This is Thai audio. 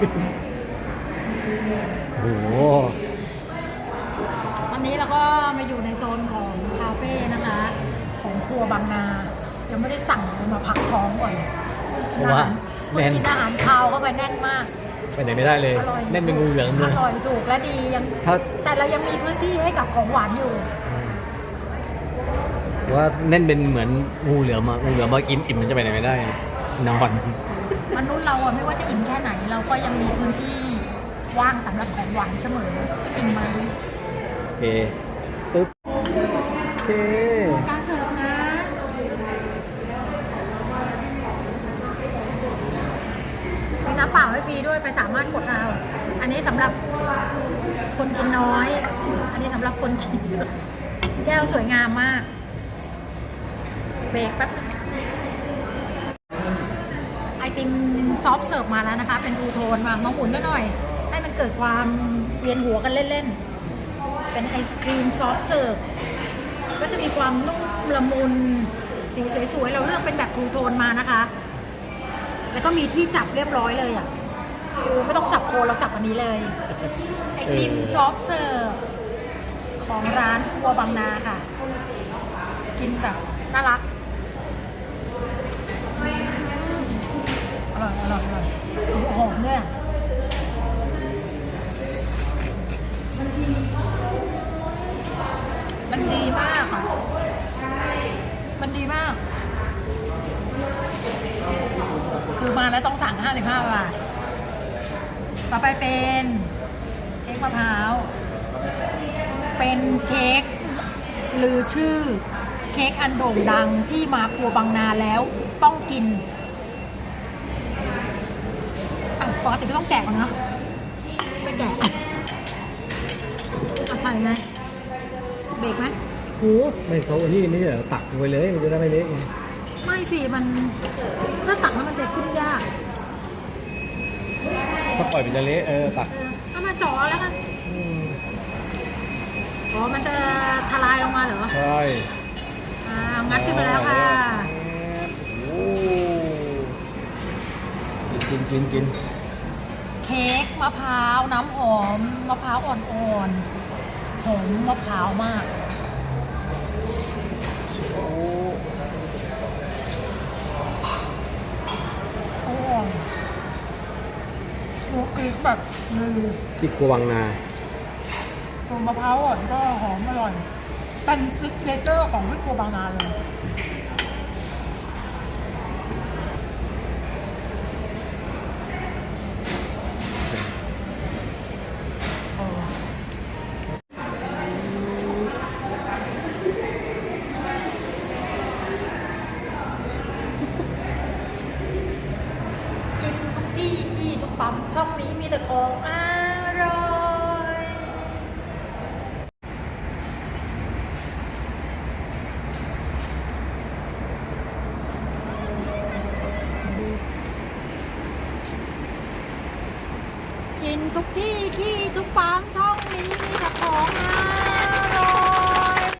โอ้โหตอนนี้เราก็มาอยู่ในโซนของคาเฟ่นะคะ ของครัวบางนา ยังไม่ได้สั่งเลยมาพักท้องก่อนเพราะว่ากิแน่นนอาหารคาวเข้าไปแน่นมาก ไปไหนไม่ได้เลย อร่อยแน่นเป็นงูเหลือมเลอยร่อยถูกและดียัง ถ้าแต่เรายังมีพื้นที่ให้กับของหวานอยู่ ว่าแน่นเป็นเหมือนงูเหลือมอะงูเหลือมมากินอิ่มมันจะไปไหนไม่ได้ นอน มนุษย์เราอะไม่ว่าจะอิ่มแค่ไหน เราก็ยังมีพื้นที่ว่างสำหรับของหวานเสมอจริงไหมโอเคปึ๊บโอเคการเสิร์ฟนะมีน้ำเปล่าให้ฟรีด้วยไปสามารถกดเอาอันนี้สำหรับคนกินน้อย อันนี้สำหรับคนกินเยอะแก้วสวยงามมาก เบรกแป๊บ ไอติมซอฟต์เสิร์ฟมาแล้วนะคะ เป็นทูโทนมามาหมุนกันหน่อย ให้มันเกิดความเวียนหัวกันเล่นๆ เป็นไอศครีมซอฟต์เสิร์ฟก็จะมีความนุ่มละมุนสีสวยๆ เราเลือกเป็นแบบทูโทนมานะคะ แล้วก็มีที่จับเรียบร้อยเลยอะคือไม่ต้องจับโคนเราจับอันนี้เลย ไอติมซอฟต์เสิร์ฟของร้านครัวบางนาค่ะ กินแบบน่ารัก มันดีมาก คือมาแล้วต้องสั่ง 55 บาท ต่อไปเป็นเค้กมะพร้าว เป็นเค้กลือชื่อเค้กอันโด่งดังที่มาครัวบางนาแล้วต้องกินอะปกติก็ต้องแกะก่อนเนอะไม่แกะเอาใส่ไหมเบรกไหม โหไม่เขาอันนี้ไม่ใช่เหรอตักลงไปเลยมันจะได้ไม่เละไงไม่สิมันถ้าตักแล้วมันจะขึ้นยากถ้าปล่อยมันจะเละเออตักเออเอามาจ่อแล้วกันอ๋อมันจะทลายลงมาเหรอใช่อ่างัดขึ้นมาแล้วค่ะโอ้กินกินกินเค้กมะพร้าวน้ำหอมมะพร้าวอ่อนๆหอมมะพร้าวมาก โอ้ โอ้ย ตัวกรีดแบบลือที่กวางนาตัวมะพร้าวอ่อนก็หอมอร่อยเป็นซิกเนเจอร์ของที่ครัวบางนาเลยเออกินทุกที่ขี้ทุก ปั๊มช่องนี้มีแต่ของอร่อยกินทุกที่ขี้ทุกปั๊มช่องอร่อย